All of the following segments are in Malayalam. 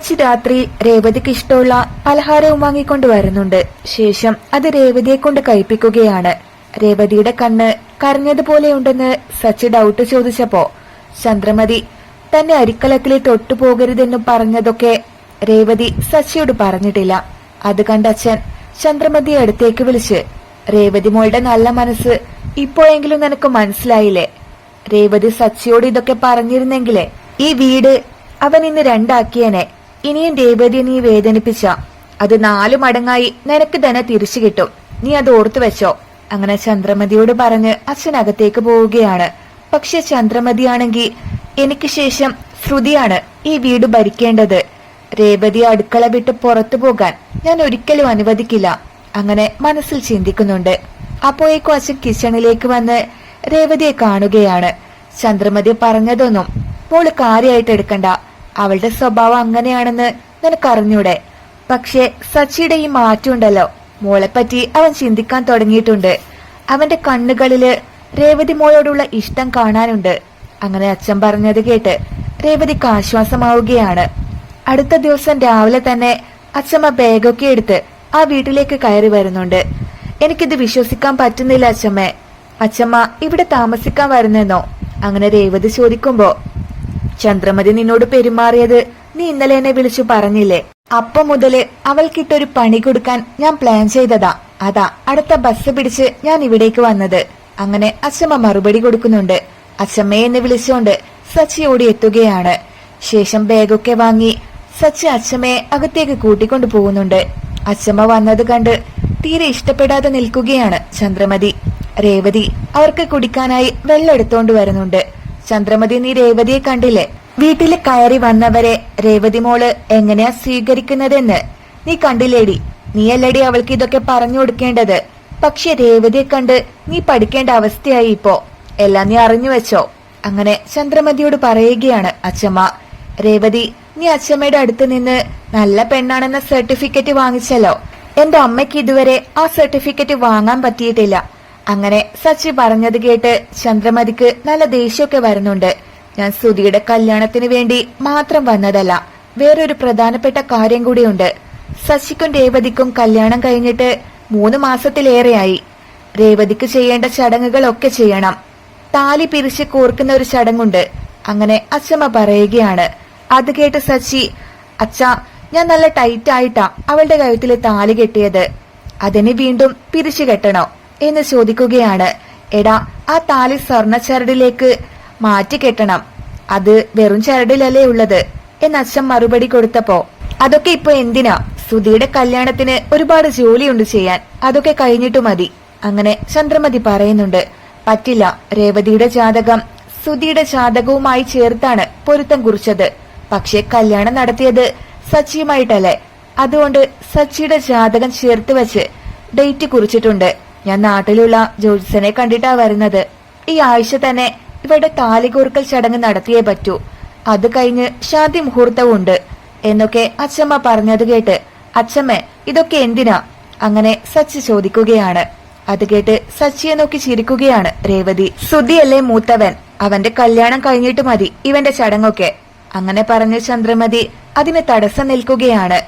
സച്ചി രാത്രി രേവതിക്ക് ഇഷ്ടമുള്ള പലഹാരവും വാങ്ങിക്കൊണ്ട് വരുന്നുണ്ട് ശേഷം അത് രേവതിയെ കൊണ്ട് കഴിപ്പിക്കുകയാണ്. രേവതിയുടെ കണ്ണ് കരഞ്ഞതുപോലെയുണ്ടെന്ന് സച്ചി ഡൗട്ട് ചോദിച്ചപ്പോ ചന്ദ്രമതി തന്നെ അരിക്കലത്തിൽ തൊട്ടുപോകരുതെന്ന് പറഞ്ഞതൊക്കെ രേവതി സച്ചിയോട് പറഞ്ഞിട്ടില്ല. അത് കണ്ട അച്ഛൻ ചന്ദ്രമതിയെ അടുത്തേക്ക് വിളിച്ച് രേവതി മോളുടെ നല്ല മനസ്സ് ഇപ്പോഴെങ്കിലും നിനക്ക് മനസ്സിലായില്ലേ? രേവതി സച്ചിയോട് ഇതൊക്കെ പറഞ്ഞിരുന്നെങ്കിലേ ഈ വീട് അവൻ ഇന്ന് രണ്ടാക്കിയനെ. ഇനിയും രേവതിയെ നീ വേദനിപ്പിച്ച. അത് നാലു മടങ്ങായി നിനക്ക് തന്നെ തിരിച്ചു കിട്ടും. നീ അത് ഓർത്തു വെച്ചോ. അങ്ങനെ ചന്ദ്രമതിയോട് പറഞ്ഞ് അച്ഛൻ അകത്തേക്ക് പോവുകയാണ്. പക്ഷെ ചന്ദ്രമതിയാണെങ്കിൽ എനിക്ക് ശേഷം ശ്രുതിയാണ് ഈ വീട് ഭരിക്കേണ്ടത്. രേവതി അടുക്കള വിട്ട് പുറത്തു പോകാൻ ഞാൻ ഒരിക്കലും അനുവദിക്കില്ല. അങ്ങനെ മനസ്സിൽ ചിന്തിക്കുന്നുണ്ട്. അപ്പോഴേക്കും അച്ഛൻ കിച്ചണിലേക്ക് വന്ന് രേവതിയെ കാണുകയാണ്. ചന്ദ്രമതി പറഞ്ഞതൊന്നും മോൾ കാര്യമായിട്ട് എടുക്കണ്ട. അവളുടെ സ്വഭാവം അങ്ങനെയാണെന്ന് നിനക്കറിഞ്ഞൂടെ? പക്ഷെ സച്ചിയുടെ ഈ മാറ്റമുണ്ടല്ലോ. മോളെപ്പറ്റി അവൻ ചിന്തിക്കാൻ തുടങ്ങിയിട്ടുണ്ട്. അവന്റെ കണ്ണുകളിൽ രേവതി മോളോടുള്ള ഇഷ്ടം കാണാനുണ്ട്. അങ്ങനെ അച്ഛൻ പറഞ്ഞത് കേട്ട് രേവതിക്ക് ആശ്വാസമാവുകയാണ്. അടുത്ത ദിവസം രാവിലെ തന്നെ അച്ഛമ്മ ബാഗൊക്കെ എടുത്ത് ആ വീട്ടിലേക്ക് കയറി വരുന്നുണ്ട്. എനിക്കിത് വിശ്വസിക്കാൻ പറ്റുന്നില്ല അച്ഛമ്മേ. അച്ഛമ്മ ഇവിടെ താമസിക്കാൻ വരുന്നെന്നോ? അങ്ങനെ രേവതി ചോദിക്കുമ്പോ ചന്ദ്രമതി നിന്നോട് പെരുമാറിയത് നീ ഇന്നലെ എന്നെ വിളിച്ചു പറഞ്ഞില്ലേ? അപ്പൊ മുതൽ അവൾക്കിട്ടൊരു പണി കൊടുക്കാൻ ഞാൻ പ്ലാൻ ചെയ്തതാ. അതാ അടുത്ത ബസ് പിടിച്ച് ഞാൻ ഇവിടേക്ക് വന്നത്. അങ്ങനെ അച്ഛമ്മ മറുപടി കൊടുക്കുന്നുണ്ട്. അച്ഛമ്മയെ എന്ന് വിളിച്ചുകൊണ്ട് സച്ചി ഓടി എത്തുകയാണ്. ശേഷം ബാഗൊക്കെ വാങ്ങി സച്ചി അച്ഛമ്മയെ അകത്തേക്ക് കൂട്ടിക്കൊണ്ടു പോകുന്നുണ്ട്. അച്ഛമ്മ വന്നത് കണ്ട് തീരെ ഇഷ്ടപ്പെടാതെ നിൽക്കുകയാണ് ചന്ദ്രമതി. രേവതി അവർക്ക് കുടിക്കാനായി വെള്ളം എടുത്തോണ്ട് വരുന്നുണ്ട്. ചന്ദ്രമതി നീ രേവതിയെ കണ്ടില്ലേ? വീട്ടിൽ കയറി വന്നവരെ രേവതി മോൾ എങ്ങനെയാ സ്വീകരിക്കുന്നതെന്ന്? നീ കണ്ടില്ലേടി. നീയല്ലടി അവൾക്ക് ഇതൊക്കെ പറഞ്ഞു കൊടുക്കേണ്ടത്. പക്ഷെ രേവതിയെ കണ്ട് നീ പഠിക്കേണ്ട അവസ്ഥയായി ഇപ്പോ. എല്ലാം നീ അറിഞ്ഞു വെച്ചോ. അങ്ങനെ ചന്ദ്രമതിയോട് പറയുകയാണ് അച്ഛമ്മ രേവതി നീ അച്ഛമ്മയുടെ അടുത്ത് നിന്ന് നല്ല പെണ്ണാണെന്ന സർട്ടിഫിക്കറ്റ് വാങ്ങിച്ചല്ലോ. എന്റെ അമ്മയ്ക്ക് ഇതുവരെ ആ സർട്ടിഫിക്കറ്റ് വാങ്ങാൻ പറ്റിയിട്ടില്ല. അങ്ങനെ സച്ചി പറഞ്ഞത് കേട്ട് ചന്ദ്രമതിക്ക് നല്ല ദേഷ്യമൊക്കെ വരുന്നുണ്ട്. ഞാൻ സുധിയുടെ കല്യാണത്തിന് വേണ്ടി മാത്രം വന്നതല്ല വേറൊരു പ്രധാനപ്പെട്ട കാര്യം കൂടിയുണ്ട്. ശശിക്കും രേവതിക്കും കല്യാണം കഴിഞ്ഞിട്ട് മൂന്ന് മാസത്തിലേറെയായി. രേവതിക്ക് ചെയ്യേണ്ട ചടങ്ങുകളൊക്കെ ചെയ്യണം. താലി പിരിച്ച് കോർക്കുന്ന ഒരു ചടങ്ങുണ്ട്. അങ്ങനെ അച്ഛമ്മ പറയുകയാണ്. അത് കേട്ട് സച്ചി അച്ഛ ഞാൻ നല്ല ടൈറ്റ് ആയിട്ടാ അവളുടെ കഴുത്തിൽ താലി കെട്ടിയത്. അതിനെ വീണ്ടും പിരിച്ചു കെട്ടണോ. എന്ന് ചോദിക്കുകയാണ്. എടാ ആ താലി സ്വർണ ചരടിലേക്ക് മാറ്റി കെട്ടണം. അത് വെറും ചരടിലല്ലേ ഉള്ളത്? എന്ന് അച്ഛൻ മറുപടി കൊടുത്തപ്പോ അതൊക്കെ ഇപ്പൊ എന്തിനാ? സുധിയുടെ കല്യാണത്തിന് ഒരുപാട് ജോലിയുണ്ട് ചെയ്യാൻ. അതൊക്കെ കഴിഞ്ഞിട്ട് മതി. അങ്ങനെ ചന്ദ്രമതി പറയുന്നുണ്ട്. പറ്റില്ല. രേവതിയുടെ ജാതകം സുധിയുടെ ജാതകവുമായി ചേർത്താണ് പൊരുത്തം കുറിച്ചത്. പക്ഷെ കല്യാണം നടത്തിയത് സച്ചിയുമായിട്ടല്ലേ? അതുകൊണ്ട് സച്ചിയുടെ ജാതകം ചേർത്ത് വെച്ച് ഡേറ്റ് കുറിച്ചിട്ടുണ്ട്. ഞാൻ നാട്ടിലുള്ള ജോത്സനെ കണ്ടിട്ടാ വരുന്നത്. ഈ ആഴ്ച തന്നെ ഇവരുടെ താലികൂർക്കൽ ചടങ്ങ് നടത്തിയേ പറ്റൂ. അത് കഴിഞ്ഞ് ശാന്തി മുഹൂർത്തവും ഉണ്ട് എന്നൊക്കെ അച്ഛമ്മ പറഞ്ഞത് കേട്ട് അച്ഛമ്മ ഇതൊക്കെ എന്തിനാ? അങ്ങനെ സച്ചി ചോദിക്കുകയാണ്. അത് കേട്ട് സച്ചിയെ നോക്കി ചിരിക്കുകയാണ് രേവതി. സുധിയല്ലേ മൂത്തവൻ? അവന്റെ കല്യാണം കഴിഞ്ഞിട്ട് മതി ഇവന്റെ ചടങ്ങൊക്കെ. അങ്ങനെ പറഞ്ഞ ചന്ദ്രമതി അതിന് തടസ്സം നിൽക്കുകയാണ്.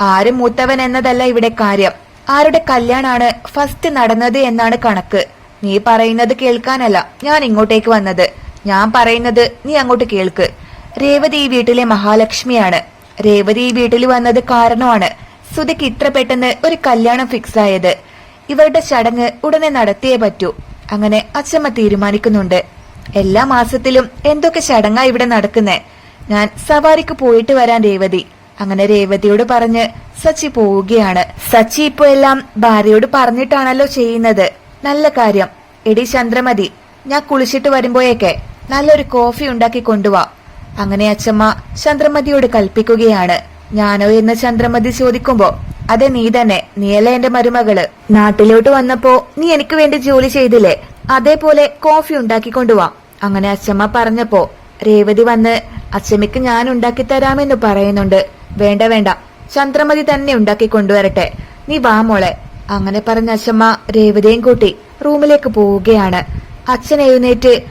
ആരും മൂത്തവൻ എന്നതല്ല ഇവിടെ കാര്യം. ആരുടെ കല്യാണാണ് ഫസ്റ്റ് നടന്നത് എന്നാണ് കണക്ക്. നീ പറയുന്നത് കേൾക്കാനല്ല ഞാൻ ഇങ്ങോട്ടേക്ക് വന്നത്. ഞാൻ പറയുന്നത് നീ അങ്ങോട്ട് കേൾക്ക്. രേവതി ഈ വീട്ടിലെ മഹാലക്ഷ്മിയാണ്. രേവതി ഈ വീട്ടിൽ വന്നത് കാരണമാണ് സുധിക്ക് ഇത്ര പെട്ടെന്ന് ഒരു കല്യാണം ഫിക്സ് ആയത്. ഇവരുടെ ചടങ്ങ് ഉടനെ നടത്തിയേ പറ്റൂ. അങ്ങനെ അച്ഛമ്മ തീരുമാനിക്കുന്നുണ്ട്. എല്ലാ മാസത്തിലും എന്തൊക്കെ ചടങ്ങാ ഇവിടെ നടക്കുന്നേ? ഞാൻ സവാരിക്ക് പോയിട്ട് വരാൻ രേവതി. അങ്ങനെ രേവതിയോട് പറഞ്ഞ് സച്ചി പോവുകയാണ്. സച്ചി ഇപ്പൊ എല്ലാം ഭാര്യയോട് പറഞ്ഞിട്ടാണല്ലോ ചെയ്യുന്നത്. നല്ല കാര്യം. എടി ചന്ദ്രമതി ഞാൻ കുളിച്ചിട്ട് വരുമ്പോഴേക്കെ നല്ലൊരു കോഫി ഉണ്ടാക്കി കൊണ്ടുവാ. അങ്ങനെ അച്ഛമ്മ ചന്ദ്രമതിയോട് കൽപ്പിക്കുകയാണ്. ഞാനോ എന്ന് ചന്ദ്രമതി ചോദിക്കുമ്പോ അതെ നീ തന്നെ. നീയല്ല എന്റെ മരുമകൾ? നാട്ടിലോട്ട് വന്നപ്പോ നീ എനിക്ക് വേണ്ടി ജോലി ചെയ്തില്ലേ? അതേപോലെ കോഫി ഉണ്ടാക്കി കൊണ്ടുവാ. അങ്ങനെ അച്ഛമ്മ പറഞ്ഞപ്പോ രേവതി വന്ന് അച്ഛമ്മയ്ക്ക് ഞാൻ ഉണ്ടാക്കി തരാമെന്ന് പറയുന്നുണ്ട്. വേണ്ട വേണ്ട. ചന്ദ്രമതി തന്നെ ഉണ്ടാക്കി കൊണ്ടുവരട്ടെ. നീ വാ മോളെ. അങ്ങനെ പറഞ്ഞ അച്ഛമ്മ രേവതിയും കൂട്ടി റൂമിലേക്ക് പോവുകയാണ്. അച്ഛൻ എഴുന്നേറ്റ്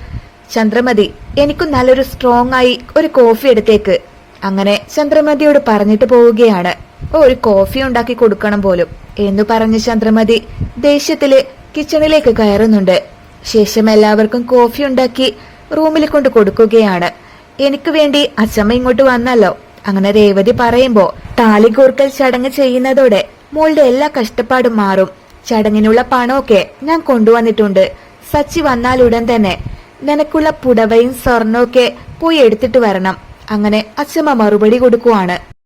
ചന്ദ്രമതി എനിക്കും നല്ലൊരു സ്ട്രോങ് ആയി ഒരു കോഫി എടുത്തേക്ക്. അങ്ങനെ ചന്ദ്രമതിയോട് പറഞ്ഞിട്ട് പോവുകയാണ്. ഒരു കോഫി ഉണ്ടാക്കി കൊടുക്കണം പോലും എന്ന് പറഞ്ഞ് ചന്ദ്രമതി ദേഷ്യത്തിൽ കിച്ചണിലേക്ക് കയറുന്നുണ്ട്. ശേഷം എല്ലാവർക്കും കോഫി ഉണ്ടാക്കി റൂമിൽ കൊണ്ട് കൊടുക്കുകയാണ്. എനിക്ക് വേണ്ടി അച്ഛമ്മ ഇങ്ങോട്ട് വന്നല്ലോ. അങ്ങനെ രേവതി പറയുമ്പോ താലി കോർക്കൽ ചടങ്ങ് ചെയ്യുന്നതോടെ മോളുടെ എല്ലാ കഷ്ടപ്പാടും മാറും. ചടങ്ങിനുള്ള പണമൊക്കെ ഞാൻ കൊണ്ടുവന്നിട്ടുണ്ട്. സച്ചി വന്നാലുടൻ തന്നെ നിനക്കുള്ള പുടവയും സ്വർണമൊക്കെ പോയി എടുത്തിട്ട് വരണം. അങ്ങനെ അച്ഛമ്മ മറുപടി കൊടുക്കുവാണ്.